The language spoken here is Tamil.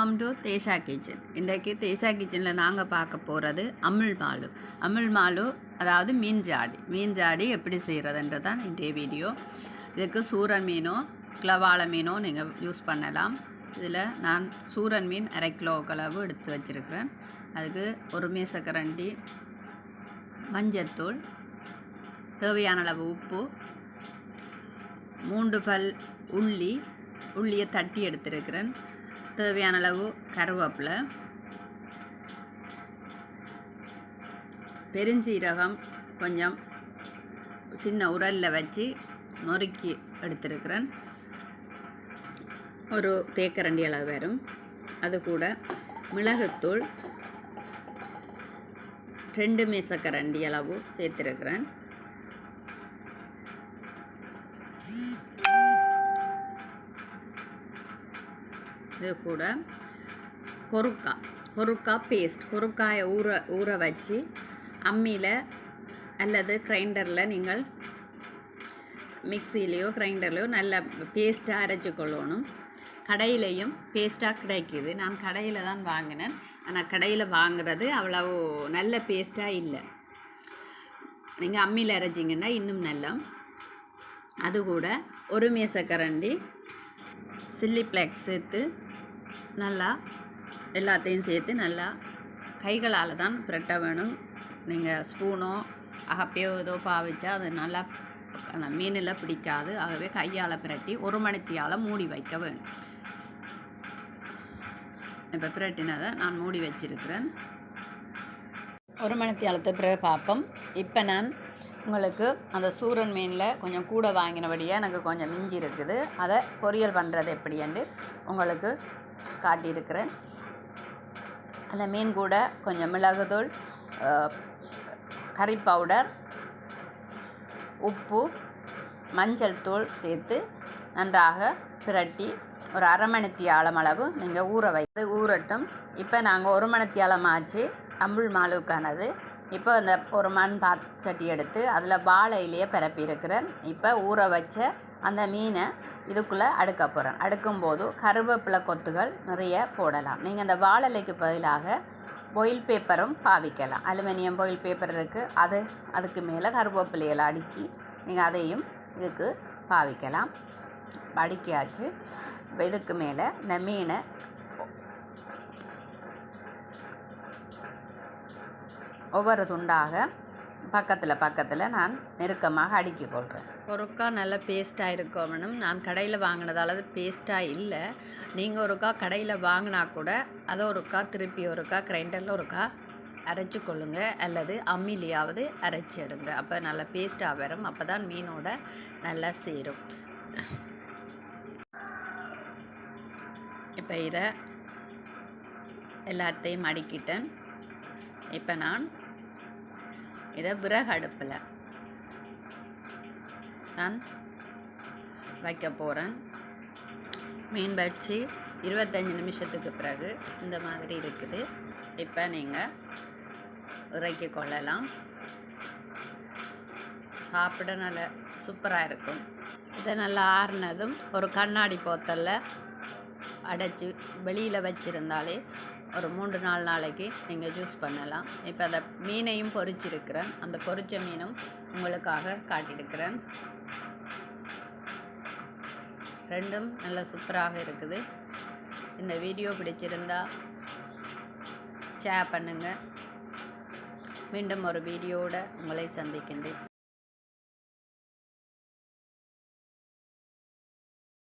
டு தேசா கிச்சன் இன்றைக்கு தேசா கிச்சனில் நாங்கள் பார்க்க போகிறது அமிழ் மாலு. அமிழ் மாலு அதாவது மீன் ஜாடி. மீன் ஜாடி எப்படி செய்கிறதுன்றது தான் இன்றைய வீடியோ இதுக்கு சூரன் மீனோ கிளவாழ மீனோ நீங்கள் யூஸ் பண்ணலாம். இதில் நான் சூரன் மீன் அரை கிலோ அளவு எடுத்து வச்சுருக்கிறேன். அதுக்கு ஒரு மீசக்கரண்டி மஞ்சத்தூள் தேவையான அளவு உப்பு மூன்று பல் உள்ளி உள்ளியை தட்டி எடுத்திருக்கிறேன். தேவையான அளவு கருவேப்பிலை பெருஞ்சீரகம் கொஞ்சம் சின்ன உரலில் வச்சு நொறுக்கி எடுத்திருக்கிறேன். ஒரு தேக்கரண்டி அளவு வரும். அது கூட மிளகுத்தூள் ரெண்டு மேசக்கரண்டி அளவு சேர்த்துருக்கிறேன். இது கூட கொருக்கா கொருக்கா பேஸ்ட் கொருக்காயை ஊற ஊற வச்சு அம்மியில் அல்லது கிரைண்டரில் நீங்கள் மிக்சிலேயோ கிரைண்டர்லையோ நல்ல பேஸ்ட்டாக அரைச்சி கொள்ளணும். கடையிலையும் பேஸ்ட்டாக கிடைக்குது. நான் கடையில் தான் வாங்கினேன். ஆனால் கடையில் வாங்குறது அவ்வளவு நல்ல பேஸ்ட்டாக இல்லை. நீங்கள் அம்மியில் அரைச்சிங்கன்னா இன்னும் நல்லா. அது கூட ஒரு மேசக்கரண்டி சில்லி ஃப்ளேக்ஸ் சேர்த்து நல்லா எல்லாத்தையும் சேர்த்து நல்லா கைகளால் தான் பிரட்ட வேணும். நீங்கள் ஸ்பூனோ அகப்பையோ ஏதோ பாவிச்சா அது நல்லா அந்த மீனில் பிடிக்காது. ஆகவே கையால் பிரட்டி ஒரு மணித்தியால் மூடி வைக்க வேணும். இப்போ பிரட்டினதை நான் மூடி வச்சிருக்கிறேன். ஒரு மணித்தியாலத்தை பிறகு பார்ப்போம். இப்போ நான் உங்களுக்கு அந்த சூரன் மீனில் கொஞ்சம் கூட வாங்கினபடியாக எனக்கு கொஞ்சம் மிஞ்சி இருக்குது. அதை பொரியல் பண்ணுறது எப்படின்னு உங்களுக்கு காட்டியிருக்கிறேன். அந்த மீன் கூட கொஞ்சம் மிளகுதூள் கறி பவுடர் உப்பு மஞ்சள் தூள் சேர்த்து நன்றாக பிரட்டி ஒரு அரை மணித்தியாலம் அளவு நீங்கள் ஊற வைத்து ஊறட்டும். இப்போ நாங்கள் ஒரு மணித்தியாலம் ஆச்சு. அம்புள் மாலுக்கானது. இப்போ அந்த ஒரு மண் பாத் சட்டி எடுத்து அதில் வாழை இலையை பரப்பியிருக்கிறேன் இப்போ ஊற வச்ச அந்த மீனை இதுக்குள்ளே அடுக்க போகிறேன் அடுக்கும்போது கருவேப்பிலை கொத்துகள் நிறைய போடலாம். நீங்கள் அந்த வாழலைக்கு பதிலாக பொயில் பேப்பரும் பாவிக்கலாம். அலுமினியம் பொயில் பேப்பர் இருக்குது அது அதுக்கு மேலே கருவேப்பிலையில் அடுக்கி நீங்கள் அதையும் இதுக்கு பாவிக்கலாம். அடுக்கியாச்சு. இப்போ இதுக்கு மேலே இந்த மீனை ஒவ்வொரு துண்டாக பக்கத்தில் பக்கத்தில் நான் நெருக்கமாக அடுக்கி கொள்கிறேன் ஒருக்கா நல்ல பேஸ்ட்டாக இருக்கணும் நான் கடையில் வாங்கினதால அது பேஸ்ட்டாக இல்லை. நீங்கள் ஒருக்கா கடையில் வாங்கினா கூட அதை ஒருக்கா திருப்பி ஒருக்கா கிரைண்டரில் ஒருக்கா அரைச்சி கொள்ளுங்க. அல்லது அம்மிலியாவது அரைச்சி எடுங்க. அப்போ நல்லா பேஸ்ட்டாக வரும். அப்போ தான் மீனோட நல்லா சேரும். இப்போ இதை எல்லாத்தையும் அடுக்கிட்டேன். இப்போ நான் இதை விறகு அடுப்பில். நான் வைக்க போகிறேன் மீன் வச்சு இருபத்தஞ்சி நிமிஷத்துக்கு பிறகு இந்த மாதிரி இருக்குது. இப்போ நீங்கள் இறக்கி கொள்ளலாம். சாப்பிட நல்ல சூப்பராக இருக்கும். இதை நல்லா ஆறுனதும் ஒரு கண்ணாடி போத்தலில் அடைச்சி வெளியில் வச்சுருந்தாலே ஒரு மூன்று நாலு நாளைக்கு நீங்கள் ஜூஸ் பண்ணலாம். இப்போ அந்த மீனையும் பொரிச்சிருக்கிறேன். அந்த பொறிச்ச மீனும் உங்களுக்காக காட்டியிருக்கிறேன். ரெண்டும் நல்ல சூப்பராக இருக்குது. இந்த வீடியோ பிடிச்சிருந்தா ஷேர் பண்ணுங்கள் மீண்டும் ஒரு வீடியோவோட உங்களை சந்திக்கின்றேன்.